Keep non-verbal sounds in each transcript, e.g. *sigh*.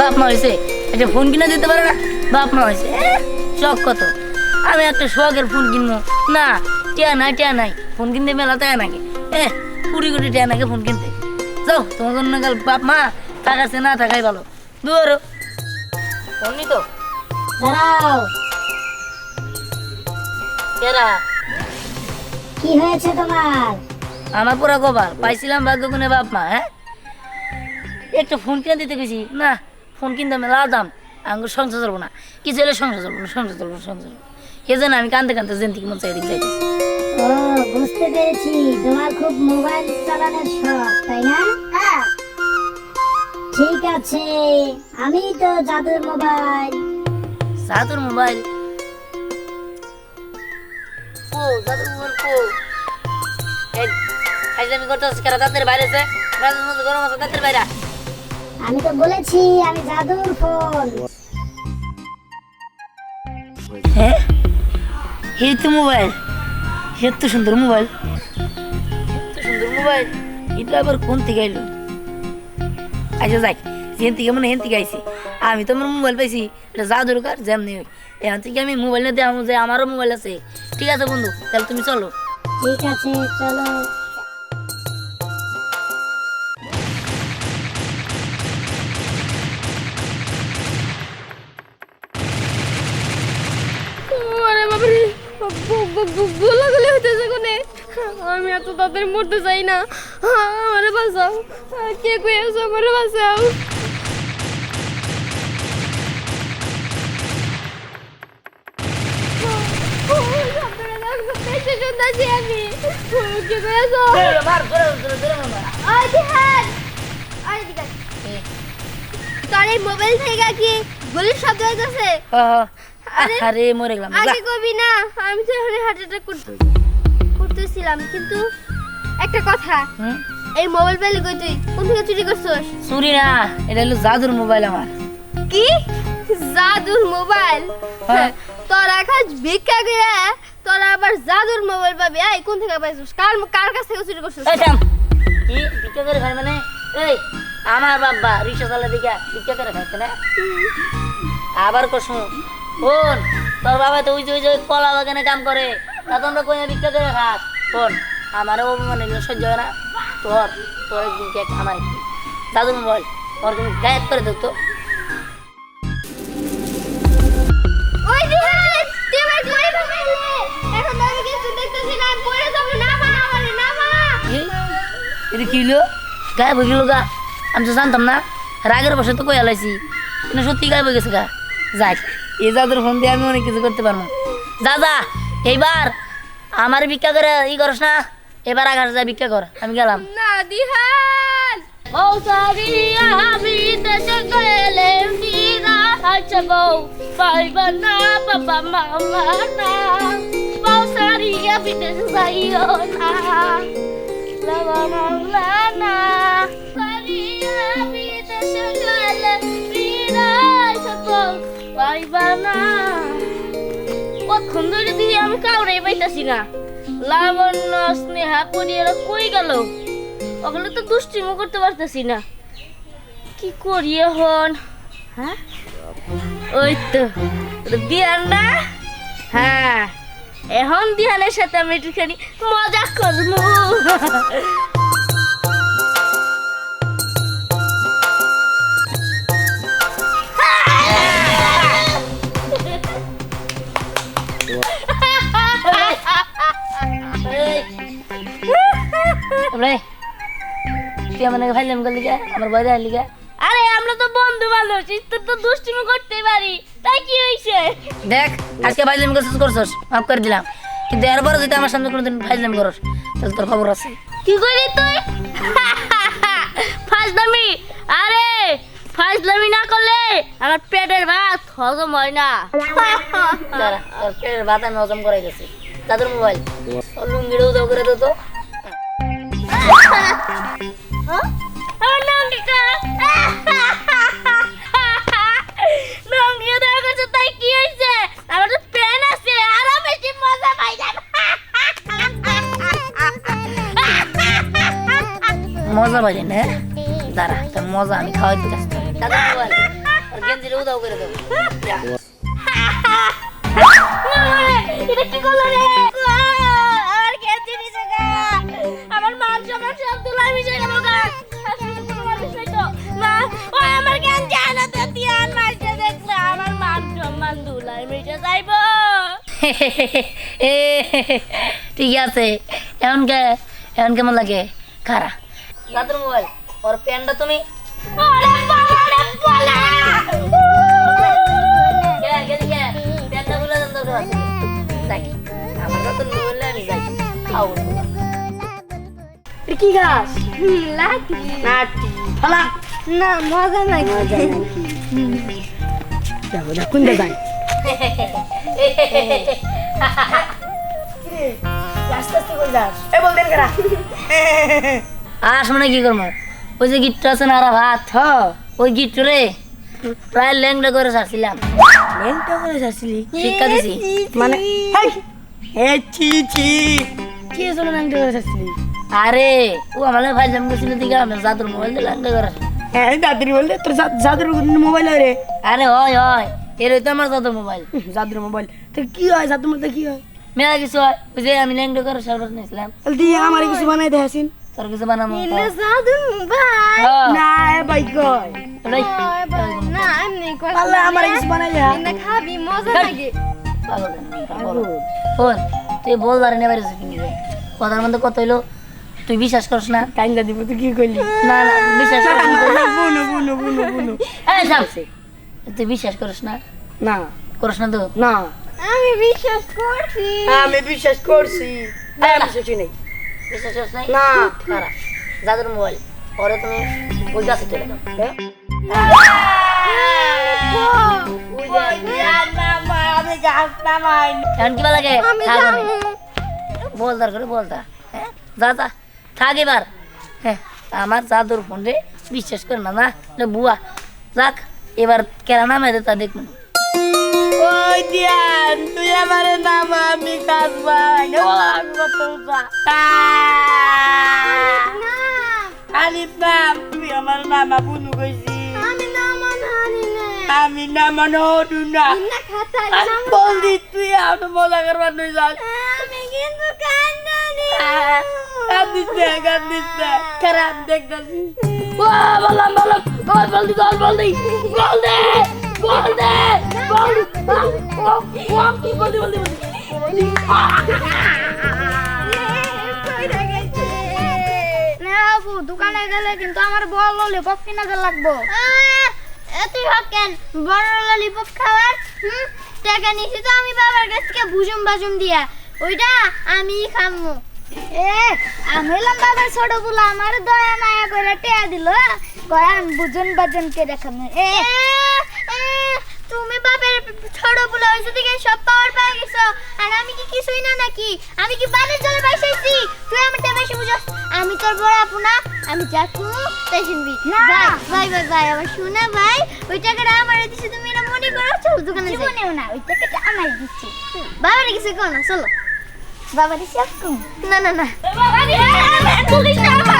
বাপ মা হয়েছে। একটা ফোন কিনে দিতে পারে না। বাপ মা হয়েছে। শখ কত? আমি একটা শখের ফোন কিনবো। না, টিয়া নাই টিয়া নাই। ফোন কিনতে মেলা তাই নাকি এ, কুড়ি কোটি টিয়া নাকি ফোন কিনতে? যাও তোমার জন্য কাল বাপ মা থাকাছে না থাকাই ভালো। দূর তো? দাঁড়াও। কেরা? কি হয়েছে তোমার? আমার পুরা কবার পাইছিলাম ভাগ্য গুনে বাপ মা হ্যাঁ? একটা ফোন কিনে দিতে গেছি। না ফোন কিনতে মেলা দাম। আমি সংসার চলবো না। কিছু হলে সংসার চলবো না সংসার চলবো সংসার চলবো। আমি কানতে কানতে যেন থেকে মন চাই দিকে যাইতেছি। ও বুঝতে পেরেছি। তোমার খুব মোবাইল চালানোর শখ তাই না? ঠিক আছে আমি তো জাদুর মোবাইল। জাদুর মোবাইল? ও জাদুর মোবাইল কো? আমি করতে আসছি কেন? দাঁতের বাইরে আছে। রাতের মধ্যে গরম আছে দাঁতের বাইরে। আমি তো বলেছি আমি জাদুর ফোন। হ্যাঁ? এই তো মোবাইল? এত সুন্দর মোবাইল। এত সুন্দর মোবাইল। এটা আবার কোন থেকে আইলো? আচ্ছা যাই যেন থেকে মনে হেন থেকে আইসি আমি তো আমার মোবাইল পাইছি এটা যা কার যেমনি হোক। এখান থেকে আমি মোবাইল না দেওয়া যে আমারও মোবাইল আছে। ঠিক আছে বন্ধু তাহলে তুমি চলো। ঠিক আছে চলো। আমি এত তাড়াতাড়ি মরতে চাই না। আমারে বাঁচাও। কে কই আছো আমারে বাঁচাও। তোর এই মোবাইল থেকে কি গুলির শব্দ হইতেছে? আরে মরে গেলাম। আগে কবি না আমি তো এখানে হার্ট অ্যাটাক করতেছিলাম কিন্তু একটা কথা। এই মোবাইল পেলে কই তুই? কোন থেকে চুরি করছস? চুরি না এটা হলো জাদুর মোবাইল আমার। কি? জাদুর মোবাইল হ্যাঁ। তোরা কাজ ভিক্ষা করে তোরা আবার জাদুর মোবাইল পাবি। এই কোন থেকে পাইছিস? কার কার কাছ থেকে চুরি করছিস? এই থাম। কি? ভিক্ষা করে খাই মানে এই আমার বাবা রিক্সা চালা দিকে ভিক্ষা করে খাইছে না? আবার কসু শোন তোর বাবা তো ওই যে ওই যে কলা বাগানে কাম করে। তা তোমরা কই ভিক্ষা করে খাস শোন আমারও অভিমান সহ্য হয় না। তোর তোর একদিন কেক আমার একদিন দাদু মোবাইল তোর তুমি গায়েব করে দেব তো। না না না এটা কি হলো গায়েব হয়ে গেল গা। আমি তো জানতাম না রাগের বসে তো কই আলাইছি কিন্তু সত্যি গায়েব হয়ে গেছে গা। যাক এই জাদুর ফোন দিয়ে আমি অনেক কিছু করতে পারব। যা যা এইবার আমার ভিক্ষা করে ই করস না, এবার আকাশ যা ভিক্ষা কর, আমি গেলাম। না ও আমি দেশে গেলে পাইবা না বাবা মামা না ও সারিয়া বিদেশ যাইও না। মামলা না। কতক্ষণ ধরে দিদি আমি কাউরে পাইতাছি না। লাবণ্য স্নেহা পরিয়ারা কই গেল? ওগুলো তো দুষ্টিমো করতে পারতেছি না। কি করি এখন? হ্যাঁ? ওই তো ওটা না? হ্যাঁ এখন দিয়ানের সাথে আমি একটুখানি মজা করব। *laughs* রে তুই আমার বাইরে আইলি আরে আমরা তো বন্ধু মানুষ তোর তো দুষ্টিমি করতে পারি। তাই কি হয়েছে দেখ আজকে ভাইলাম করছিস করছস মাফ করে দিলাম। কিন্তু এরপরে যদি আমার সামনে কোনোদিন ভাইলাম করস তাহলে তোর খবর আছে। কি করলি তুই? ফাজলামি? আরে ফাজলামি না করলে আমার পেটের ভাত হজম হয় না। তোর পেটের ভাত আমি হজম করে গেছি তাদের মোবাইল। লুঙ্গিটাও দাও করে দে তো। মজা পাই না? দাঁড়া তোর মজা আমি খাওয়াই দিতেছি দাদা গেঞ্জির উদাও করে দেবো। *laughs* *laughs* এটা কি করল রে? যাইব *laughs* ঠিক আছে এমন কে এমন কেমন লাগে খারা। দাদুর মোবাইল ওর প্যান্টটা তুমি কে গাছ ফলা। না মজা নাই। দেখো দেখ কোন দেখায় আস মানে কি করব? ওই যে গিট্টু আছে না আর ভাত হ ওই গিট্টু রে প্রায় ল্যাংটা করে সারছিলাম। লেনটা করে যাচ্ছিলি শিক্ষা দিছি। মানে হে ছি কি করে আরে ও আমার গেছিল দিকে জাদুর মোবাইল দিয়ে ল্যাংটা করে হ্যাঁ জাদুর বললে তোর জাদুর মোবাইল রে। আরে হয় হয়। এর তো আমার জাদুর মোবাইল। জাদুর মোবাইল। তো কি হয়? জাদুর মধ্যে কি হয়? মেলা কিছু হয়। ওই যে আমি ল্যাংটা করে সার্ভার নিয়েছিলাম। তাহলে তুই আমার কিছু বানাই দেখাসিন তোর কিছু বানাবো মোবাইল হ্যাঁ। না ভাই কই? না এমনি কথা পারলে আমার কিছু বানাই দেখা এনে খাবি মজা লাগে। বল। বল তুই বল দাঁড়িয়ে নেবার কথার মধ্যে কত হইল তুই বিশ্বাস করিস না? কাইন্দা দিব তুই কি করলি? না না বিশ্বাস করিস না। বুনু বুনু বুনু বুনু। এই তুই বিশ্বাস করিস না? না। করিস না তো? না। আমি বিশ্বাস করছি। আমি বিশ্বাস করছি। আমি বিশ্বাসই নেই। বিশ্বাস করিস নাই? না। খারাপ। যাদের মোবাইল পরে তুমি ওই গাছে চলে। যাও আমি গাছ নামাই এখন কি লাগে আমি থাক যাব বল তার করে বল তা হ্যাঁ যা যা। থাক এবার। হ্যাঁ আমার জাদুর ফোন রে বিশ্বাস করে না না বুয়া। যাক এবার কেরা নামে দে তা দেখুন। ওই দিয়ান তুই আমার নাম আমি কাজ পাই আমি কত আলিফ নাম তুই আমার নাম বুনু কইছি। আমি না মানহানি না। আমি নাম নডু না। নাম বলদি তুই আমার মজা করবার নই যাস। আমি কিন্তু কান্দানি কান্দিস না কান্দিস না খারাপ দেখতেছি বললাম বললাম। বল বল দি বল বল দি বল বল বল বল কি বল দোকানে গেলে কিন্তু আমার বড় ললিপপ কিনা লাগবো তুই কেন বড় ললিপপ খাওয়ার টাকা নিছি তো আমি বাবার কাছ থেকে ভুজুম বাজুম দিয়া। ওইটা আমি খামু। এ, আমি হলাম বাবার ছোট বুলা আমার দয়া মায়া করে টেয়া দিল। কয়, আমি বুঝুন বাজুন কে দেখাম। এ ছোট দিকে সব পাওয়ার পেয়ে গেছো আর আমি কি কিছুই না নাকি আমি কি বানের জলে বাইসাইছি তুই বেশি বুঝস আমি তোর বড় আপু না আমি যা তাই শুনবি আমার শুনে ভাই ওই টাকাটা আমার দিছি তুমি এটা মনে করো চল দোকানে যাই না ওই টাকাটা আমার দিচ্ছি বাবার কিছু কো না চলো বাবা না না না বাবা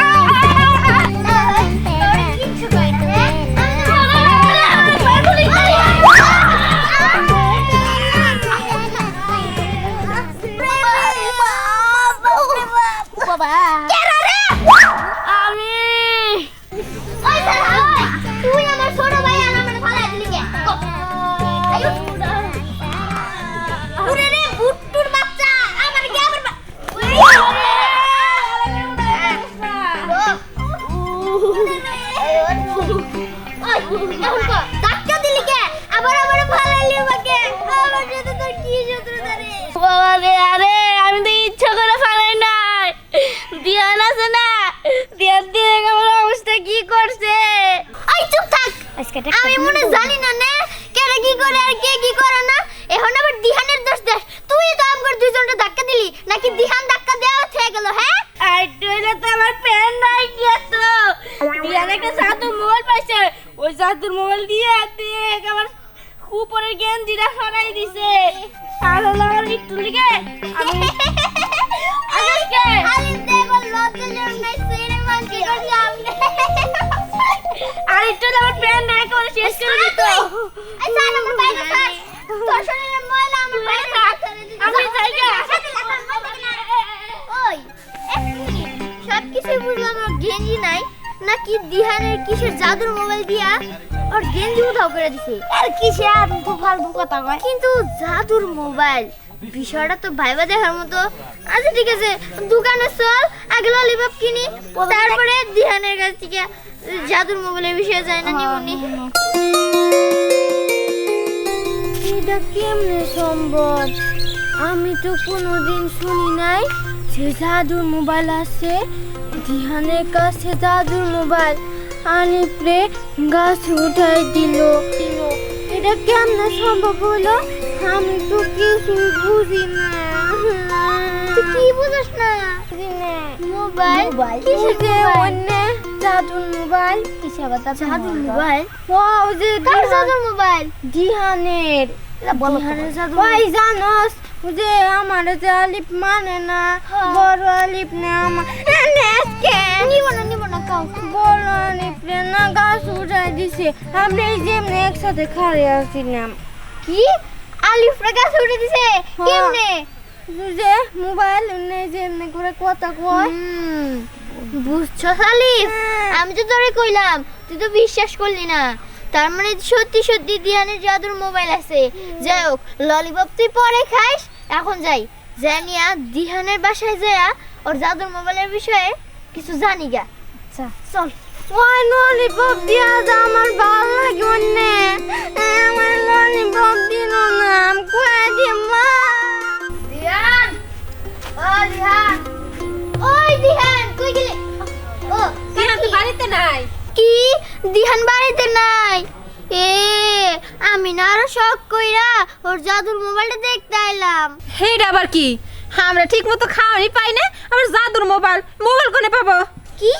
তো দিয়ানে মোবাইল পাইছে। ওই জাদুর মোবাইল দিয়ে দিয়ে আমার উপরের গেঞ্জিটা সরাই দিছে। হলো আমার একটু লিগে আমি আর একটু একেবারে শেষ করে আমার তোর আমার আমি যাই। ওই এক মিনিট সব কিছু বুঝলাম, গেঞ্জি নাই। নাকি দিহানের কিসের জাদুর মোবাইল দিয়া? ওর গেঞ্জি উধাও করে দিছে। আর কিসে? আর ফালতু কথা কয়। কিন্তু জাদুর মোবাইল বিষয়টা তো ভাইবা দেখার মতো। আচ্ছা ঠিক আছে দোকানে চল আগে ললিপপ কিনি তারপরে দিহানের কাছ থেকে জাদুর মোবাইলের বিষয়ে যায় না। নিমনি এটা কেমনে সম্ভব? আমি তো কোনোদিন শুনি নাই যে জাদুর মোবাইল আছে। দিহানের কাছে দাদুর মোবাইল আনিপ্রে গাছ উঠাই দিল। এটা কেমনে সম্ভব হলো? আমি তো কিছু বুঝি না। কি বুঝিস না? মোবাইল কিসের অন্য জাদুর মোবাইল? কিসে আবার জাদুর মোবাইল? ও যে কার মোবাইল? দিহানের দিহানের জাদুর ওই জানোস যে আমার যে আলিফ মানে না বড় আলিফ নে আমার। নিব না নিব না কাউ বড় আলিফ নে না গাছ উঠাই দিছে। আমরা এই যে এমনি একসাথে খাড়ে আসছিলাম কি? আলিফ রে গাছ উঠে দিছে? কেমনে? যে মোবাইল নে যে এমনি করে কথা কয়। বুঝছ আলিফ? আমি তো তোরে কইলাম তুই তো বিশ্বাস করলি না। তার মানে সত্যি সত্যি দিয়ানের জাদুর মোবাইল আছে। যাই হোক ললিপপ তুই পরে খাইস এখন যাই। জানিয়া দিহানের বাসায় যায়া ওর জাদুর মোবাইলের বিষয়ে কিছু জানি গা। আচ্ছা চল। ওই ললিপপ দিয়া যা আমার ভালো লাগে অন্যে আমার ললিপপ দিল না। দিহান বাড়িতে নাই। এ আমি না আরও শখ কইরা ওর জাদুর মোবাইলটা দেখতে আইলাম। হেড আবার কি? আমরা ঠিক মতো খাওয়ানি পাই না আবার জাদুর মোবাইল মোবাইল কোনে পাবো? কি?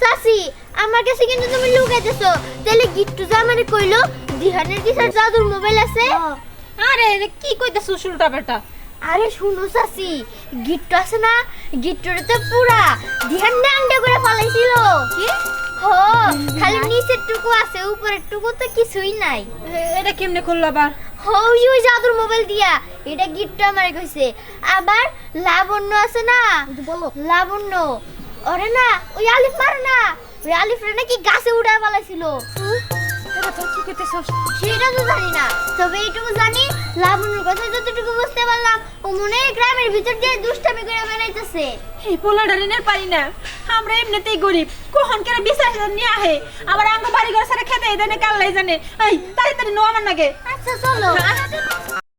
চাচি আমার কাছে কিন্তু তুমি লুকাইতেছো। তাহলে গিট্টু যা মানে কইলো দিহানের কি স্যার জাদুর মোবাইল আছে? আরে কি কইতাছ উল্টা বেটা আরে শুনো চাচি গিট্টু আছে না গিট্টুরে তো পুরা দিহান ডাংডা করে ফলাইছিল। কি? হো খালি নিচের টুকু আছে উপরের টুকু তো কিছুই নাই। এটা কেমনে করল আবার? হই ওই জাদুর মোবাইল দিয়া এটা গিফট আমারে কইছে। আবার লাবণ্য আছে না? বলো। লাবণ্য। ওরে না ওই আলিফ মারে না? ওই আলিফ রে নাকি গাছে উড়া পালাইছিল। এটা তো কি কইতেছস সেটা তো জানি না। তবে এইটুকু জানি লাবণ্যর কথা যতটুকু বুঝতে পারলাম ও মনে হয় গ্রামের ভিতর দিয়ে দুষ্টামি করে বেড়াইতেছে। এই পোলাটা ঋণের পারি না। আমরা এমনিতেই গরিব কখন কেন বিশ্বাস নিয়ে আহে? আবার আঙ্গ বাড়ি ঘর সারা খেতে এই জানে কাল্লাই জানে। এই তাড়াতাড়ি নো আমার নাগে আচ্ছা চলো।